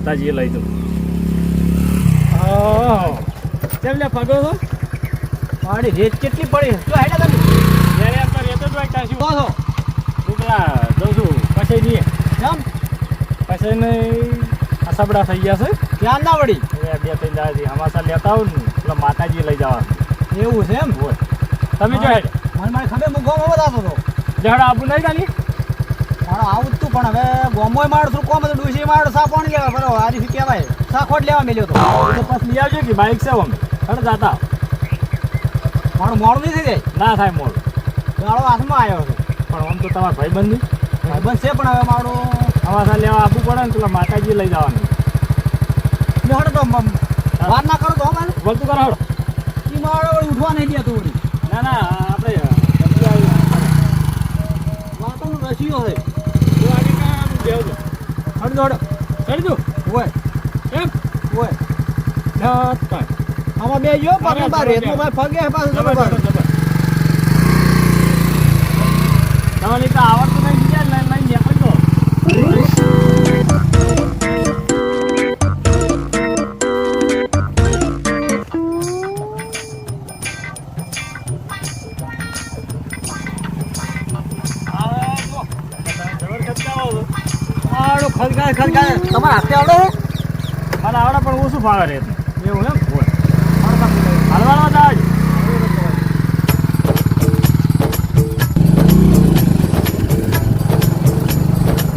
માતાજીએ લઈ દઉં. કેમ લે પગો છો? મારી રેત કેટલી પડી શું હેડા તમે. જ્યારે આપણે રેતો જ વાંચતા છું કહો પેલા જઉં છું. પછી નહીં કેમ? પછી નહીં અસબડા થઈ ગયા છે. ધ્યાન ના પડી બે ત્રણ દાદી હમાસા લેતા આવું ને એટલે માતાજી લઈ જવા એવું છે એમ? હોય. તમે જો હેડ. મને મારે ખબર હું ગોમો બતાવતો હતો. જડ આબુ નહીં ખાલી? મારો આવું જ તું પણ હવે ગોમોય માર છું કોમ હતું ડુસી મારું સા પાણી લેવા? બરો આરી કહેવાય? સા ખોટ લેવા મેલ્યો તો. તો પછી લઈ આવજો કે બાઇક છે અમે હડ જાતા. મારું મોડું નહીં થઈ જાય? ના થાય મોડ. ગાળો હાથમાં આવ્યો છે પણ આમ તો તમારા ભાઈબંધ નહીં ભાઈબંધ છે પણ હવે મારું હમાસા લેવા આપવું પડે ને પેલા માતાજી લઈ જવાનું. હડો તો વાત ના કરો તો અમારે વળતું કરો હડ. એ મારો ઉઠવા નહીં દેતો ના ના આપણે રસીઓ વાતોનો જો આગળ છો હડો હડો ચડી દઉં ઓય એમ? ઓય ના કાંઈ આમાં બે જો પગ બાર રેતનો ભાઈ પગે પાછું તમે બાર તમારે તો આવડતું ઓછું ફાવે રે એવું એમ? હાલવામાં જાવ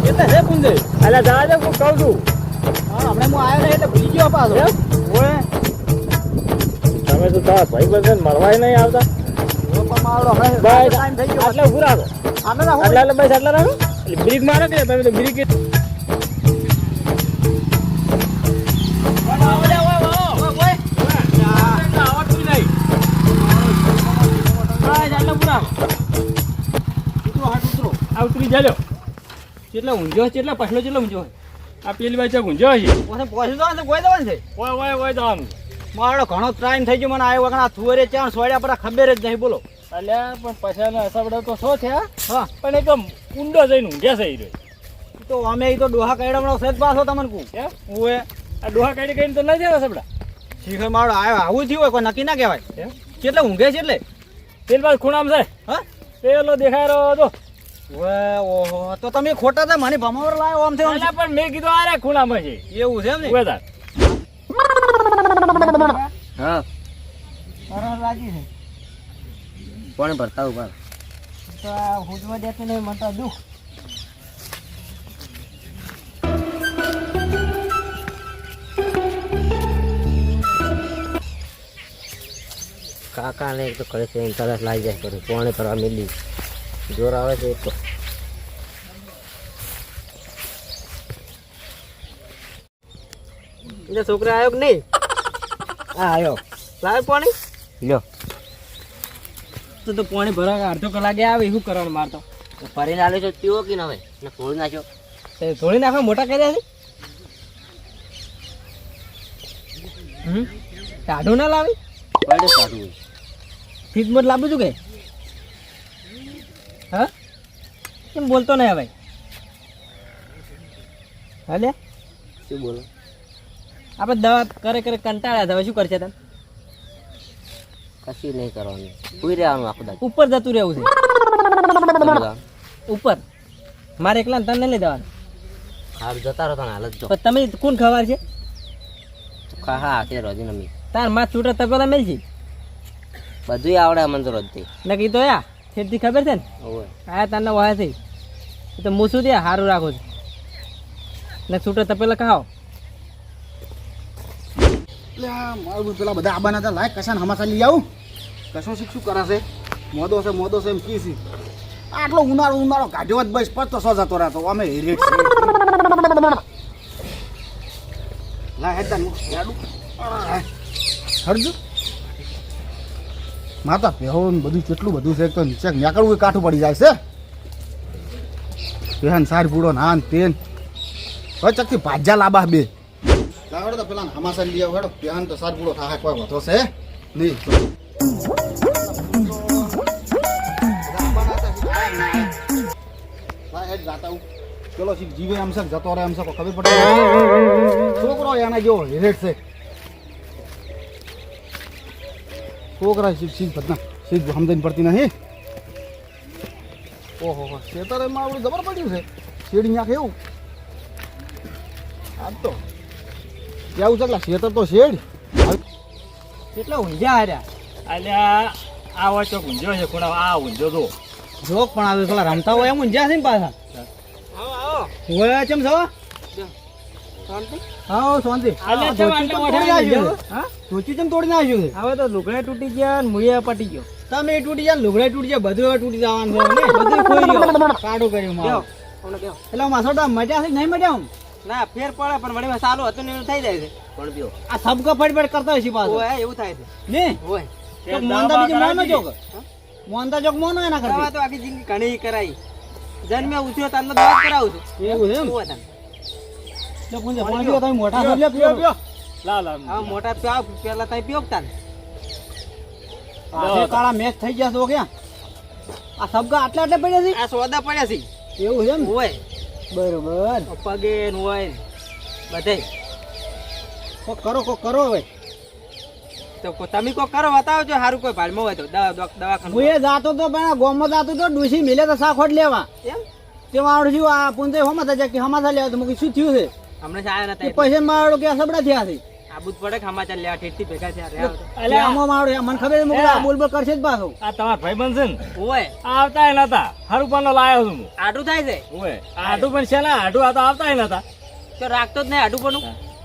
એટલે હે પુંજે એટલે જવા દે હું કહું છું. હમણાં હું આવ્યો ને એટલે ભૂલી ગયો પાછો? ઓય. તમે તો તારા ભાઈ બંધ મરવાય નહીં આવતા. આટલે ઉભું રાખો. આટલે એટલે બસ આટલા રાખો. એટલે બ્રેક મારો કે તમે તો બ્રેક આ ઉતરી જાજો. કેટલા ઊંઝો કેટલા પછલો કેટલો ઊંઝો આ પેલી બાજુ ગુંજો છે જવાનું કોઈ જવાનું છે? ઓય ઓય ઓય જવાનું. મારો ઘણો ટાઈમ થઈ ગયો મને આવ્યો વગર આ થુવરે ચાણ સોડ્યા પર ખબર જ નહીં બોલો. અલ્યા પણ પછાને અસાબડા તો શો થયા હા? પણ એકદમ ઊંડો જઈને ઊંઘ્યા છે તો. અમે તો ડોહા કઈડામણો સેજ પાછો તમને કહું. હું? એ? આ ડોહા કાઢી કહીને તો ના જાય અસાબડા શીખર મારો આવ્યો આવું થયું હોય કોઈ નક્કી ના કહેવાય? કેટલા ઊંઘે છે એટલે. પેલી બાજુ ખૂણામાં છે હા? પેલો દેખાય રહ્યો હતો. ઓહો તો તમે ખોટા હતા મને ભમાવર લાવ્યો આમ થયો? પણ મેં કીધું આ રે ખૂણામાં છે. એવું છે એમ ને? થાર. હા. લાગી છે. કોણે ભરતા ઊભા? તો હુજવા દેતું નહીં મને તો દુઃખ. કાકા ને એક તો કરે છે તરસ લાગી જાય પછી પોણે કરવા મેલી જોર આવે છે એક તો. એટલે છોકરા આવ્યો કે નહીં? હા આવ્યો. લાવે પાણી? લ્યો. તો તો પાણી ભરા અડધો કલાકે આવે શું કરવાનું મારતો ફરી લાલે છો પીવો કે ના હોય ને ફોડી નાખ્યો. ધોળી નાખવા મોટા કર્યા છે? હમ? ટાઢું ના લાવી? પડે સારું ફીસમાં લાવું છું કે હા? કેમ બોલતો નહીં હવે? હાલે શું બોલો? આપણે દવા કરે કરે કંટાળ્યા હતા હવે શું કરશે તમે કશું નહીં કરવાનું. કોઈ રહેવાનું આખું દાદા ઉપર જતું રહેવું છે. ઉપર. મારે એકલા તને નહીં લઈ દેવાનું હાલ જતા રહો તને હાલ જ તમે કોણ ખબર છે? હા હા હાથે રોજી નમી તારમાં છૂટા તપેલા મેલ છે. બધું આવડે અમને તો રોજથી. નક્કી તો યા ખેતી ખબર છે ને? ઓવે. આ તને છે એ તો હું શું ત્યાં સારું રાખું છું. ને છૂટે તપેલા ખાઓ. મારું પેલા બધા આબાના હતા લાય કશાને હમાસા લઈ આવું. કશો શીખ શું કરાશે? મોદો છે મોદો છે એમ કી છે. આટલો ઉનાળો ઉનાળો કાઢ્યો જ બસ પચતો સો જતો રહેતો અમે રેટ લાય હેડ હરજુ માતા પેહો બધું કેટલું બધું છે તો નીચે નીકળવું કાઠું પડી જાય છે. પહેન સાર પૂડો નાન તેન. હવે ચકથી ભાજ્યા લાબા બે. લાવડો તો પેલા હમાસા લઈ આવો પહેન તો સાર પૂડો થાય કોઈ વધો છે. નહીં. શીખ જીવે એમ છે જતો રહે એમ છે ખબર પડે. છોકરો એના જેવો હેરેટ છે. છોકરા શીખ બધા શીખ સમજણ પડતી નહીં. ઓહો ખેતરે માં આવડું જબર પડ્યું છે. શેડી નાખે એવું. આજ તો. કેવું છે ખેતર તો શેડ. કેટલા ઊંઝા હાર્યા? અલ્યા આ હોય તો ઊંઝો છે ખૂણા આ ઊંઝો જો. જોક પણ આવે પેલા રમતા હોય એમ ઊંઝા છે ને પાછા. આવો આવો. હોય ચમ છો? તૂટી ગયા ને પટી ગયો. તમે તૂટી જાય લુગડા તૂટી જાય બધું તૂટી જવાનું બધું ખોઈ ગયો. કાઢું કર્યું મારું. હમણાં બેહો. એટલે માસો મજા છે નહીં મજા આમ? ના ફેર પડે પણ વળી સારું હતું ને એવું થઈ જાય છે. પણ પીઓ. આ સબકો ફટફટ કરતા હશે પાછો. ઓય એવું થાય છે. ને? ઓય. તો મોંદા બીજું મોનો જોક. મોંદા જોક મોનો એના દવા તો આખી જિંદગી ઘણી કરાઈ. જન્મે ઉઠ્યો તારનો દવા જ કરાવું છું. એવું છે એમ? મોટા છો પ્યા પેલા તઈ પીઓ તાન? કાળા મેચ થઈ ગયા છો ક્યાં? આ સબગા આટલા આટલા પડ્યા આ સોદા પડ્યા છે. છે એવું છે એમ? હોય. બરોબર. પગે હોય. બધે. કોક કરો કોક કરો હવે. તો તમે કોઈ કરો બતાવજો સારું કોઈ ભાડમાં હોય તો. દવા દવા- દવાખાનું. હું એ જાતો તો પણ ગોમમાં જાતો તો ડૂસી મિલે તો સાખોટ લેવા. એમ? તે મારું આ પુંજે હોમાં થયા કે હમા લેવા? તો મુકી શું થયું છે? હમણાં આયા નતા પછી મારો કે સબડા થયા છે. આબુ પડે કે સમાચાર લેવા ભેગા થયા. એટલે આમાં મારો મને ખબર છે આ બોલ બોલ કરશે જ પાછો. આ તમારા ભાઈબંધ છે ને? ઓય. આવતા નતા. હરુપાનો લાયો છું આટું થાય છે? ઓય. આટું પણ છે ને આટું આ તો આવતા ય નતા. તો રાખતો જ નહીં આટું પણ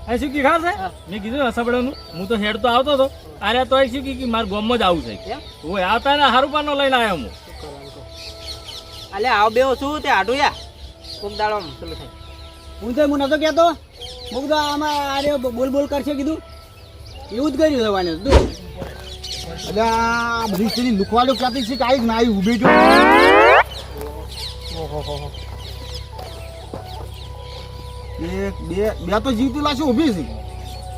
આ શું કીધા છે? મેં કીધું ને સબડાનું. હું તો હેડ તો આવતો હતો. અરે તો શું કી મારા ગામમાં જ આવું છે. ઓય આવતા ને હરુપાનો લઈને આવ્યો હું. અલે આવ બેવો શું તે આટું યા? કોક દાડો પેલું થાય. પુંજે હું નતો કહેતો. હું તો આમાં આરે બોલ બોલ કરશે કીધું. એવું જ કર્યું થવાનું તું એટલે આ બધી લુખવાડો ક્યાંથી છે કાંઈ ના આવી ઊભી જો એક, બે બે તો જીવતી લાશે ઊભી છે.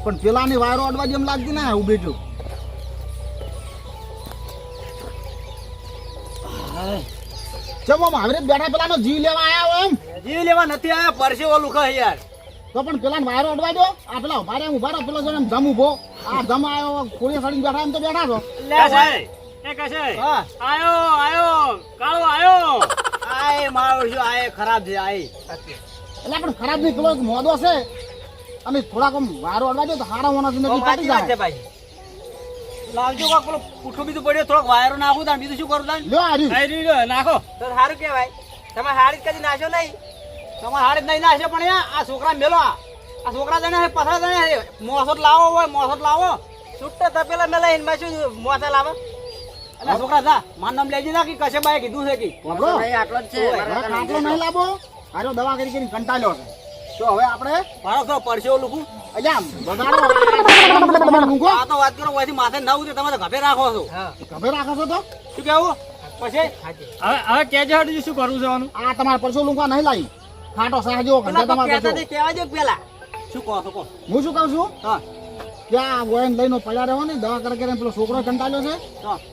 પણ પેલાની વાયરો અડવા જેમ લાગતી ના ઊભી જો ચમો મારે બેઠા પેલાનો જીવ લેવા આવ્યા એમ? જીવ લેવા નથી આયા પરસે ઓલું ખા યાર. તો પણ પેલા વાયરો અડવા દો. આ પેલા ઊભા રહ્યા ઊભા રહો પેલો જણ એમ જમ ઊભો. આ જમ કોળીએ સડી બેઠા એમ તો બેઠા છો. કશે એ કશે આયો આયો કાળો આયો. આય મારો શું આય ખરાબ છે આય. એટલે પણ ખરાબ નહીં પેલો મોદો છે. અને થોડાક વારો અડવા દો તો હારા હોના ઓમ સુધી જાય. ભાઈ. લાવજો કાક પેલો પુઠ્ઠું બીજું પડ્યો થોડોક વાયરો નાખું તાણ બીજું શું કરું તાણ? લ્યો. નાખો. તો સારું કહેવાય. તમે હારી કદી નાશો નહીં. તમારે હારે નહીં નહીં છે પણ આ છોકરા મેલો આ. છોકરા જણે પથરા જણે મોસોટ લાવો હોય મોસોટ લાવો. છૂટે તપેલા મેલા એમાં શું મોસા લાવે? એટલે છોકરા જા. માર નામ લેજે ના કે કશે બાય કીધું છે કે. વાપરો. આટલો જ છે. હવે નહીં લાવો. હારો દવા કરી કરીને કંટાળ્યો છે. તો હવે આપણે? મારો તો પડશે ઓલું કું અહીંયા બગાડો આ તો વાત કરો ઓયથી માથે ના ઉતરે તમે તો ગભે રાખો છો. હા. ગભે રાખો છો તો? શું કેવું પછી? હવે હવે કેજો હટુ શું કરવું છે આ તમારે પરસો લૂંકા નહીં લાવી. ખાટો સાહજો પેલા તમારે કહેતા કહેવા દો પેલા. શું કહો છો હું શું કહું છું? હા. ત્યાં વયન લઈને પડ્યા રહેવો ને દવા કરે કરે પેલો છોકરો કંટાળ્યો છે.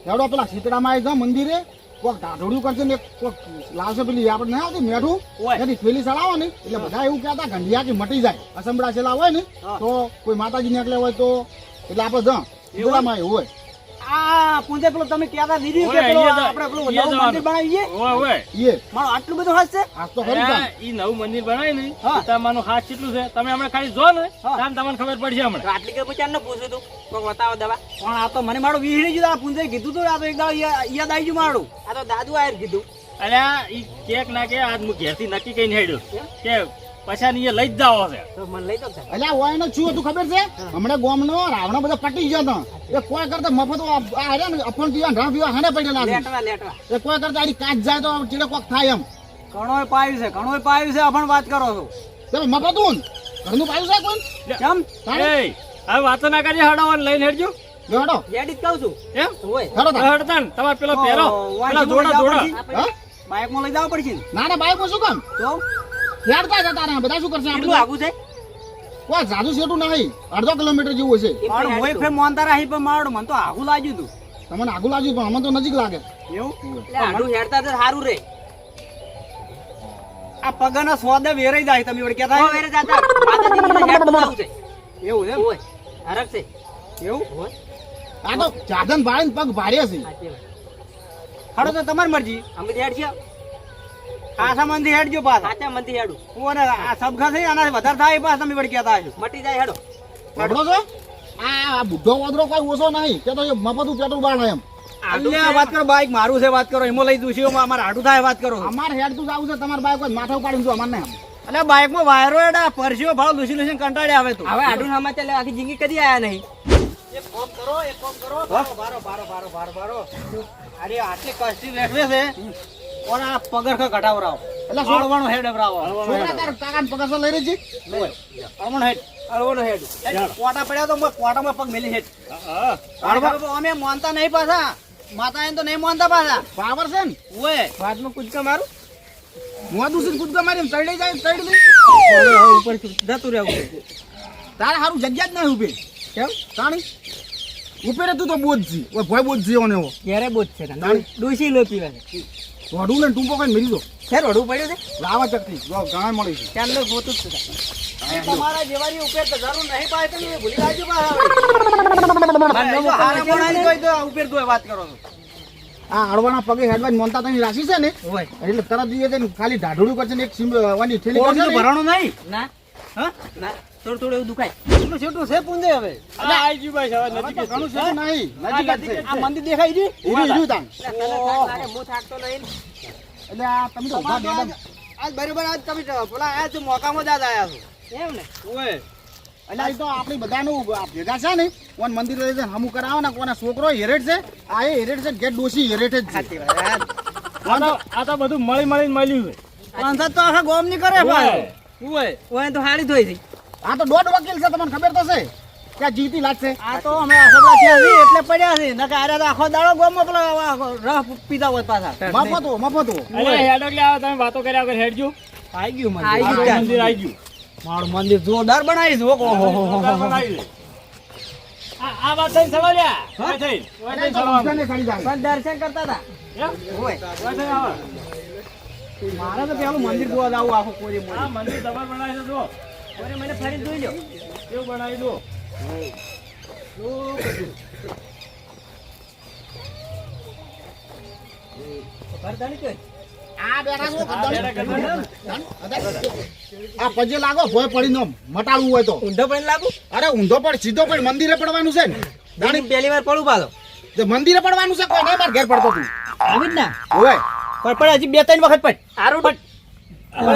હેડો પેલા શીતળામાં આવી જાઓ મંદિરે કોક ઢાઢોડ્યું કરશે ને કોક લાવશે પેલી આપણે નહીં આવતી મેઠું. એની થેલી ચડાવો ને એટલે બધા એવું કહેતા ગંઢિયા કે મટી જાય અસંભળા છેલા હોય ને તો કોઈ માતાજી નીકળે હોય તો એટલે આપણે જ શીતળામાં એવું હોય. આ પૂંજે પેલો તમે કહેતા દીધી કે પેલો આપણે પેલું નવું મંદિર બનાવીએ. ઓય ઓય. એ મારો આટલું બધું હસ છે? આજ તો ખરી ઈ નવું મંદિર બનાવ્યું ને તમારું હાથ કેટલું છે તમે હમણાં ખાલી જો ને હા. તમને ખબર પડશે હમણાં. આટલી કે પૂછ્યા ને પૂછ્યું તું કોક બતાવો દવા. પણ આ તો મને મારું વિહળી ગયું આ પૂંજે કીધું તું આ તો એક યાદ આવી ગયું મારું. આ તો દાદુ આયર કીધું. અલ્યા ઈ કેક ના કે આજ હું ઘેરથી નક્કી કઈ હેડ્યો. કે પછી આને લઈ જ જાવો છે. તો મને લઈ દો તાર. ઓય ને શું હતું ખબર છે? હમણાં ગોમનો રાવણો બધા પટી ગયો તો એ કોઈ કરતા મફત ને અપણ પીવા રામ પીવા હાને પડેલા લેટવા લેટવા. એ કોઈ કરતા આની કાચ જાય તો ચીડે કોક થાય એમ. ઘણોય પાયું છે ઘણોય પાયું છે આપણ વાત કરો છો. તમે મફત હું? ઘરનું પાયું છે કોઈ કેમ તારે? હવે વાતો ના કરી હડાવવાનું લઈને હેડજો. લેવડો લેડીઝ કહું છું. એમ? હોય. હેડો હડતા તમારે પેલો પહેરો. બાઈક પેલા જોડા જોડા. બાઇકમાં લઈ જવા પડશે ને. ના ના બાઈક શું કામ? તો? હેડતા જતા રહ્યા. બધા શું કરશે કેટલું આપણે? આગું છે? કોઈ જાદુ સેટું નહીં. અડધો કિલોમીટર જેવું હશે. મારું મોય ફે મોનતા રહી પણ મારું મન તો આગું લાગ્યું તું. તમને આગું લાગ્યું પણ અમને તો નજીક લાગે. એવું? એટલે આડું હેડતા તો સારું રે. આ પગના સ્વાદે વેરાઈ જાય તમે વળી કેતા હો, વેરે જાતા. માતાજીની હેડ બોલાવું છે. એવું છે હોય હરક છે. એવું? હોય આ તો જાદન ભાળીને પગ ભારે છે. હાડો તો તમારી મરજી. અમે હેડ છીએ. આશા મંદી હેડજો પાસ આચા મંદી હેડું. ઓને આ સબખા થઈ આના વધારે થાય પાસ તમે વળી કહેતા હશો. મટી જાય હેડો. સાંભળો છો? આ આ બુઢો વાદરો કોઈ ઓછો નહીં. કે તો એ મફતું પેટ્રોલ બાળ એમ. આડું અલ્યા વાત કરો બાઈક મારું છે વાત કરો. એમાં લઈ દઉં છું અમારે આડું થાય વાત કરો. અમારે હેડ તું આવું છે તમારે બાઈક કોઈ માથા છું જો અમારે નહીં. બાઈકમાં વાયરો એડા પરસીઓ ભાવ લૂસી લૂસી કંટાળ્યા આવે તું. હવે આડું સમાચાર ચાલે આખી જિંદગી કદી આયા નહીં. એક કામ કરો એક કામ કરો. બારો બારો બારો બારો બારો બારો અરે આટલી કસ્ટી બેઠવે છે. આ પગરખા ઘટાવરાવો એટલે સોળવાનો હેડ અવરાવો છોકરા તાર કાકાને પગાર તો લઈ રહી છે અમણ હેડ. અળવાનો હેડ કોટા પડ્યા તો મેં કોટામાં પગ મેલી હેડ. હા અળવા અમે માનતા નહીં પાછા. માતા એને તો નહીં માનતા પાછા. પાવર છે ને? ઓય વાતમાં કૂદકા મારું? મોં દૂસરી કૂદકા મારી ચડી જાય ચડી દે હવે હવે ઉપર જતું રહેવું તારે સારું જગ્યા જ નહીં ઊભી કેમ? તાણી? ઉપેરે તું તો બોજ જી ભય બોજ જીવો ને એવો ક્યારે બોજ છે. ડોસી લો પીવા છે. રોડું ને ટૂંકો કઈ મરી દો ખેર વડું પડ્યું છે? લાવા ચકલી જો ઘણા મળી છે ચાંદલો ગોતું જ છે. તમારા જેવાની ઉપર તો જરૂર નહીં પાય તમે ભૂલી જાજો તો ઉપર તો વાત કરો આ હળવાના પગે હેડવાની મોનતા તની રાશિ છે ને? એટલે તરત જોઈએ છે ખાલી ઢાઢુડું કરશે ને એક વાની ઠેલી કરશે તો નહીં? ના. હા? ના. થોડું થોડું એવું દુખાય. એટલું છેટું છે પૂંજે હવે. આ આઈ ગયું ભાઈ હવે નજીક છે. ઘણું છે નહીં નજીક છે. આ મંદિર દેખાય છે? તાણ. એટલે તને હું થાકતો નહીં એટલે આ તમે તો ઊભા મેડમ આજ- બરોબર આજ તમે તો પેલા આયા છો મોકામાં જ આયા છો. એમ ને? ઓય એટલે આ તો આપણે બધાનું ભેગા છે ને કોણ મંદિર લઈ જાય હમું કરાવો ને કોના છોકરો હેરેટ છે આ એ હેરેટ છે ગેટ ડોસી હેરેટ જ છે. આ તો બધું મળી મળીને મળ્યું છે. તો આખા ગોમની કરે ભાઈ. ઓય ઓય તો હારી ધોઈ થઈ આ તો દોઢ વકીલ છે તમને ખબર તો છે. ક્યાં આ જીતી લાગશે? આ તો અમે આસબડા થયા છીએ એટલે પડ્યા છે નકે આરે તો આખો દાડો ગોમમાં પેલા રહ પીતા હોય પાછા. મફતો મફતો અરે હેડ એટલે આવો તમે વાતો કર્યા વગર હેડજો. આવી ગયું આઈ આવી ગયું. મંદિર આવી ગયું. મારું મંદિર જોરદાર બનાવી છે ઓહો હો હો. બનાવી આ આ વાત પણ દર્શન કરતા હતા. મારે તો પેલું મંદિર જોવા જવું આખું કોરી મંદિર તમારે બનાવી છે જુઓ. ઓરે મને ફરી જોઈ લ્યો. કેવું બનાવી જુઓ. આ બેઠા છો આ બેઠા ગરબા. આ પજે લાગો ભોય પડી નો મટાડવું હોય તો. ઊંધો પડી લાગુ? અરે ઊંધો પડ સીધો પડ મંદિરે પડવાનું છે ને. દાણી પહેલી વાર પડું પાછો તે મંદિરે પડવાનું છે કોઈ નહીં માર ઘેર પડતો તું. આવી ના? ઓય પણ પણ હજી બે ત્રણ વખત પડ. સારું પણ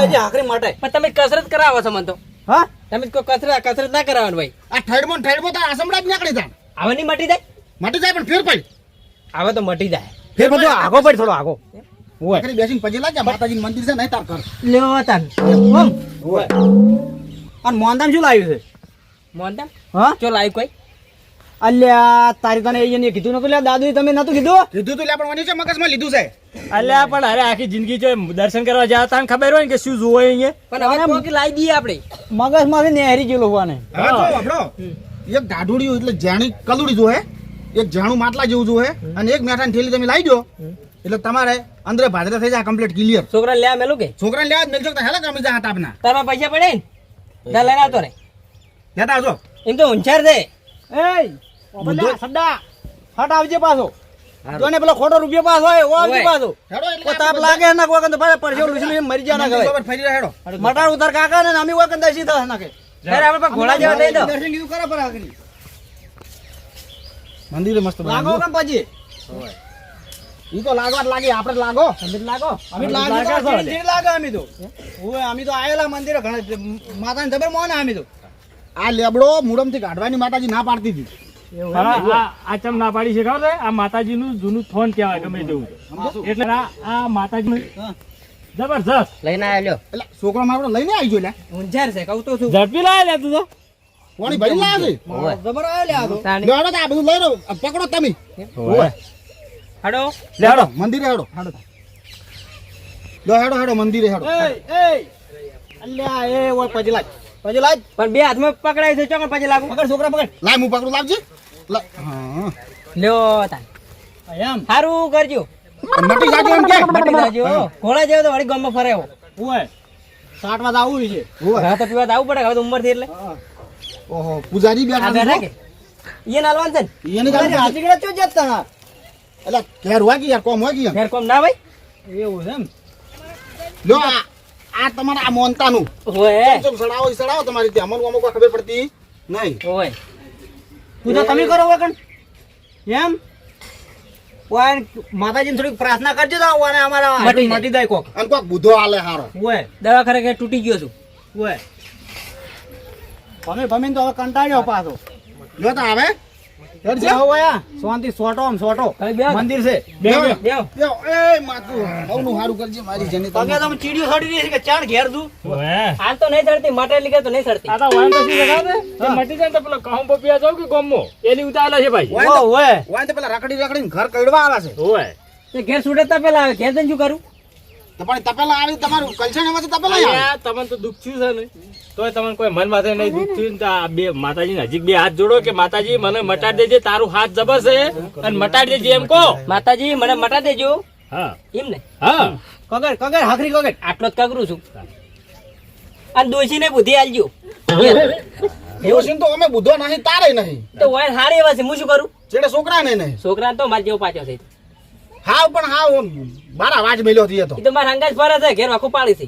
હજી આખરી માટે. પણ તમે કસરત કરાવો છો મને તો. હા? તમે કોઈ કચરા કચરા ના કરાવવાનું ભાઈ. આ ઠેડમો ને ઠેડમો તો આસમડા જ નીકળી જાય. હવે નહીં મટી જાય? મટી જાય પણ ફેર પડી. હવે તો મટી જાય. ફેર બધો આગો પડ થોડો આગો. ઓય. આખરી બેસીને પજે લાગ્યા માતાજી મંદિર છે નહીં તાર કર લેવા તાન ઓય. અને મોંદામ શું લાવ્યું છે? મોંદામ હા? ચો લાવ્યું કોઈ? અલ્યા તારી તને કીધું નતું લ્યા દાદુ તમે નતું કીધું? કીધું તું લે પણ વની છે મગજમાં લીધું છે. અલ્યા પણ અરે આખી જિંદગી છે દર્શન કરવા જાય તને ખબર હોય ને કે શું જોવે અહીંયા? પણ હવે કોક લાવી દઈએ આપણે. મગજમાંથી નેહરી ગયેલો હોવાને. હવે જો આપણો એક ગાઢુડિયું એટલે જાણી કલુડી જોહે એક જાણું માટલા જેવું જોહે અને એક મેઠાની થેલી તમે લાવી દો. એટલે તમારે અંદર ભાદરા થઈ જાય કમ્પ્લીટ ક્લિયર છોકરા લ્યા મેલું કે? છોકરા લેવા મેલ છોકરા તો હેલા કામી જા આપના. તારા પૈસા પડે ને? જા લઈને આવતો રે. લેતા આવજો. એમ તો ઊંચાર દે એય! ઓબલા સડા હટ આવજે પાછો. જો પેલો ખોટો રૂપિયો પાસ હોય ઓ આવજે. પાછો. હેડો તાપ લાગે ના કોઈ કંદ ભાઈ પરસેવો લુસલી મરી જા ના ગવે ફરી રહ્યા હેડો. મટાર ઉતાર કાકા ને અમે કોઈ કંદ દસી થા નાખે ત્યારે આપણે ઘોડા જેવા દઈ દો દર્શન કીધું કરે પર આગળ. મંદિરે મસ્ત લાગો. કેમ પછી? ઈ તો લાગવા લાગે આપણે લાગો. અમિત લાગો? અમિત અમિત લાગે ચીડ લાગે અમે તો. ઓય અમે તો આયેલા મંદિરે ઘણા માતાને જબર મોને અમે તો. આ લેબડો મુડમથી કાઢવાની માતાજી ના પાડતી હતી. આ આ ચમ ના પાડી છે ખબર છે? આ માતાજીનું જૂનું થોન કહેવાય ગમે તેવું. એટલે આ માતાજી જબરજસ્ત. લઈને આવ્યો લ્યો. એટલે છોકરો મારો લઈને આવી ગયો ઊંઝાર છે કહું તો છું. ઝડપી લાવે લે તું તો. પાણી ભરી લાવે છે? જબર આવ્યો લે આ તો. તાણી. લ્યો હેડો તો આ બધું લઈ લો. પકડો તમે. હાડો. લે હેડો. મંદિરે હેડો. લો હેડો હેડો મંદિરે હેડો. એ અલ્યા એ ઓય પછી લાજ પછી લાજ પણ બે હાથમાં પકડાય છે ચોકડ પછી લાગુ? પકડ છોકરા પકડ. લાય હું પકડું લાવજે. લ્યો તાન. સારું કરજો. મટી જાજો એમ કે? મટી જાજો. ઘોડા જેવો તો વળી ગામમાં ફરે એવો ઓય સાટમાં તો આવું છે. ઓય. તો પીવા તો પડે હવે તો ઉંમર થઈ એટલે ઓહો પૂજારી બેઠા છે? કે? એ છે ને? એને હાથી ગળા ચો જતા એટલે ઘેર હોય કે યાર કોમ હોય કે ઘેર કોમ ના ભાઈ એવું છે એમ? લો આ તમારા આ મોનતાનું. હોય ચમ સડાવો સડાવો તમારી ત્યાં અમને અમુક ખબર પડતી નહીં. હોય પૂજા તમે કરો વગણ એમ? ઓય માતાજીને થોડીક પ્રાર્થના કરજો તો ઓને અમારા મટી માટી જાય કોક. અન કોક બુધો આલે હારો. ઓય. દવાખાને કે તૂટી ગયો છું. ઓય. ભમે ભમીને તો હવે કંટાળ્યો પાછો. જો તો આવે. હેડ છે જાઓ ઓયા શાંતિ સોટો આમ સોટો. મંદિર છે. લ્યો. બેહો. લ્યો, એ માતું હવનું હારું કરજે મારી જની પગે તમે ચીડિયો છોડી રહી છે કે ચાણ ઘેર ઓવે. હાલ તો નહીં સડતી માટે લીગે તો નહીં ચડતી. આ તો મટી જાય તો પેલો કહું પપિયા જાવ કે ગોમો એની ઉતારેલા છે ભાઈ. ઓય ઓય. ઓય તો પેલા રખડી રખડીને ઘર કડવા આવે છે. ઓવે. તે ઘેર સુડતા પેલા ઘેર જઈને શું કરું? પણ તપેલા આવી તમારું કલ્ચર એમાં તપેલા તમને તો દુઃખ થયું છે ને. તો તમને કોઈ મન માથે નહીં દુઃખ થયું તો આ બે માતાજી નજીક બે હાથ જોડો કે માતાજી મને મટાડી દેજે તારું હાથ જબર છે. અને મટાડી દેજે એમ કહો. માતાજી મને મટા દેજો. હા. એમ ને? હા. કગર કગર હાખરી કગર. આટલો જ કગરું છું. અને દોશીને બુદ્ધિ આલજો. એવું તો અમે બુધો નહીં તારે નહીં. તો વાય હારી એવા છે હું શું કરું? છેડે છોકરા ને નહીં. છોકરા તો માર જેવો પાછો છે હાવ પણ હાવ બારા વાજ મેલ્યો હતી તો એ તો. મારા હંગાજ ફરે છે ઘેર આખું પાડી છે.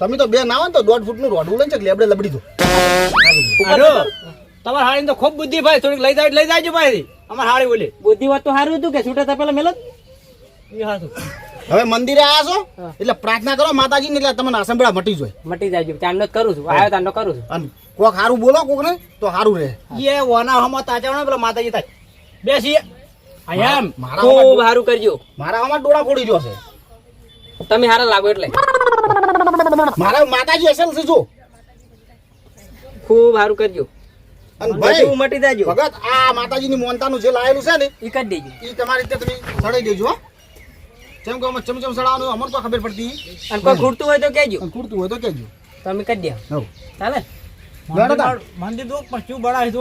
તમે તો બે ના હોય ને તો દોઢ ફૂટનું રોડું લઈને છે લેબડે લબડી દો. તમાર હાળી તો ખૂબ બુદ્ધિ ભાઈ થોડીક લઈ જાય લઈ જાયજો ભાઈ અમાર હાળી બોલે. બુદ્ધિ વાત તો સારું હતું કે છૂટા પેલા મેલો જ. એ હાથું હવે મંદિરે આયા છો? એટલે પ્રાર્થના કરો માતાજી ને એટલે તમને અસંભળા મટી જાય. મટી જાય ચાંદનો જ કરું છું. આવ્યો ચાંદનો કરું છું. અને કોક સારું બોલો કોક ને તો સારું રહે. એ ઓના હમો તાચાવણા પેલા માતાજી થાય. બેસી આયા ખૂબ સારું કરજો. મારા આમાં ડોળા ફોડી રહ્યો છે. તમે હારા લાગો એટલે. મારા માતાજી અસલ છે જો. ખૂબ સારું કરજો. અને ભાઈ મટી જાજો ભગત આ માતાજીની મોનતાનું જે લાયેલું છે ને એ કરી દેજો. એ તમારી રીતે તમે સડાઈ દેજો હો. જેમ કે અમે ચમચમ સડાવવાનું અમર તો ખબર પડતી અને કોઈ ખૂટતું હોય તો કહેજો. ખૂટતું હોય તો કહેજો. તમે કરી દે. ચાલે. મંદિર તો. પણ શું બનાવી દો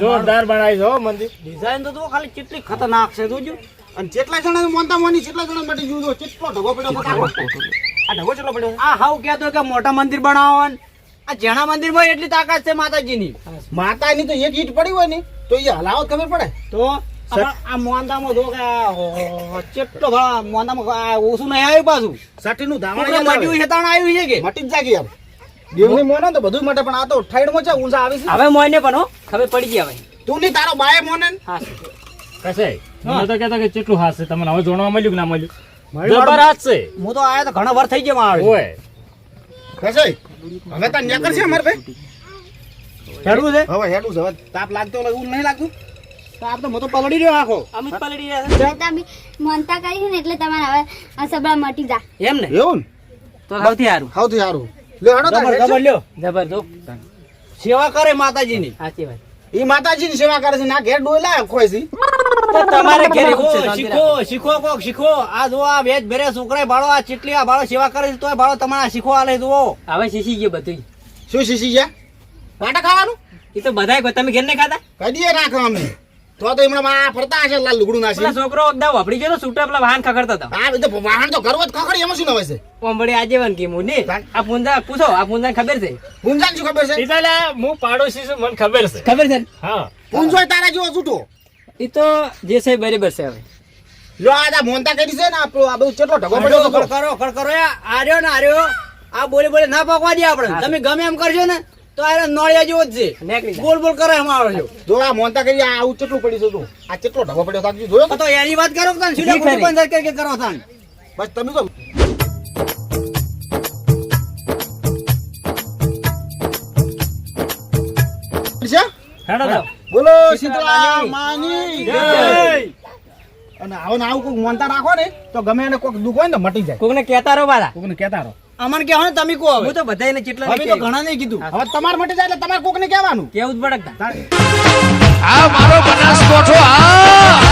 જોરદાર બનાવી છો મંદિર. ડિઝાઇન તો ખાલી કેટલી ખતરનાક છે જોજો. અને જેટલા જણા મોનતા મોની જેટલા જણા મટી ગયું કેટલો ઢગો પડ્યો આ ઢગો કેટલો પડ્યો આ હાવ કહેતો કે મોટા મંદિર બનાવવાનું. આ જેણા મંદિરમાં એટલી તાકાત છે માતાજીની. માતાની તો એક ઈટ પડી હોય ને તો એ હલાવત ખબર પડે. તો આ મોંદામાં જો હો, મોંદામાં ઓછું નહીં આવ્યું પાછું. સાટીનું ધાવણ મટ્યું છે આવ્યું છે કે? મટી જ જાગી યાર. દેવની મોને તો બધું માટે પણ આ તો ઠાઈડ છે ઊંઝા આવી છે. હવે મોને પણ હો ખબર પડી ગઈ હવે. તું ની તારો બાય મોને? હા. કશે મને તો કહેતા કે કેટલું હાથ છે તમને હવે જોણવા મળ્યું કે ના મળ્યું. જબર હાથ છે. હું તો આયા તો ઘણા વાર થઈ ગયા મારે ઓય. કશે હવે તાર નેકર છે અમારે ભાઈ? ખેડવું છે? હવે હેડું છે હવે તાપ લાગતો હોય એવું નહીં લાગતું. તો આપ તો મો તો પલળી રહ્યો આખો. અમિત પલડી રહ્યા છે. તમે મનતા કરી છે ને એટલે તમારે હવે આ સબળા મટી જા. એમ ને? એવું તો સૌથી સારું. સૌથી સારું. લ્યો. જબર જો. સેવા કરે માતાજીની. સાચી વાત. ઈ માતાજીની સેવા કરે છે ના ઘેર ડોયલા ખોય છે. તમારે ઘેર શીખો શીખો શીખો કોક શીખો. આ જો આ વેજ ભેરે છોકરા ભાળો આ ચીટલી આ ભાળો સેવા કરે છે તોય ભાળો તમારા શીખો આલે જુઓ. હવે શીશી ગયો બધું શું શીશી ગયા? પાટા ખાવાનું? એ તો બધાય તમે ઘેર ને ખાતા કઈ દે રાખો અમને તો તો એમણે માં ફરતા હશે લાલ લુગડું પેલા છોકરો એકદમ વાપડી ગયો તો છૂટા પેલા વાહન ખખડતા હતા. આ બધે વાહન તો કરવો જ ખખડી એમાં શું નવાય છે? પોંબડી આજે વન કે ને આ પુંજા પૂછો આ પુંજા ખબર છે? પુંજા શું ખબર છે? ઈ તો હું પાડોશી છું મને ખબર છે. ખબર છે? હા. પુંજો તારા જેવો છૂટો એ તો જે છે બરાબર છે હવે. લો આ દા મોંતા કરી છે ને આપણો આ બધું કેટલો ઢગો પડ્યો ખડ હતો. કરો ખડ કરો યા આર્યો ને આર્યો આ બોલે બોલે ના પકવા દે આપણે. તમે ગમે એમ કરજો ને. તો આ નળિયા જેવો જ છે. ગોલ. બોલ બોલ કરે અમારો છો. જો આ મોનતા કરી આ આવું કેટલું પડ્યું છે આ કેટલો ઢગો પડ્યો તાકજી જોયો તો એની વાત કરો તાન સીધા. ખોટું બંધ કરી કરો તાન બસ તમે તો. બોલો શીતળા માની. જય. અને આવો ને આવું કોઈક મોનતા રાખો ને તો ગમે એને કોઈક દુખ હોય ને મટી જાય. કોઈક ને કહેતા રહો બારા કોઈક ને કહેતા રહો. અમને કે ને તમે કહો હું તો બધાને કેટલા હવે તો ઘણા ને કીધું. હવે તમાર માટે જાય એટલે તમારે કોકને કહેવાનું. કેવું જ પડક આ મારો બનાસકોઠો આ!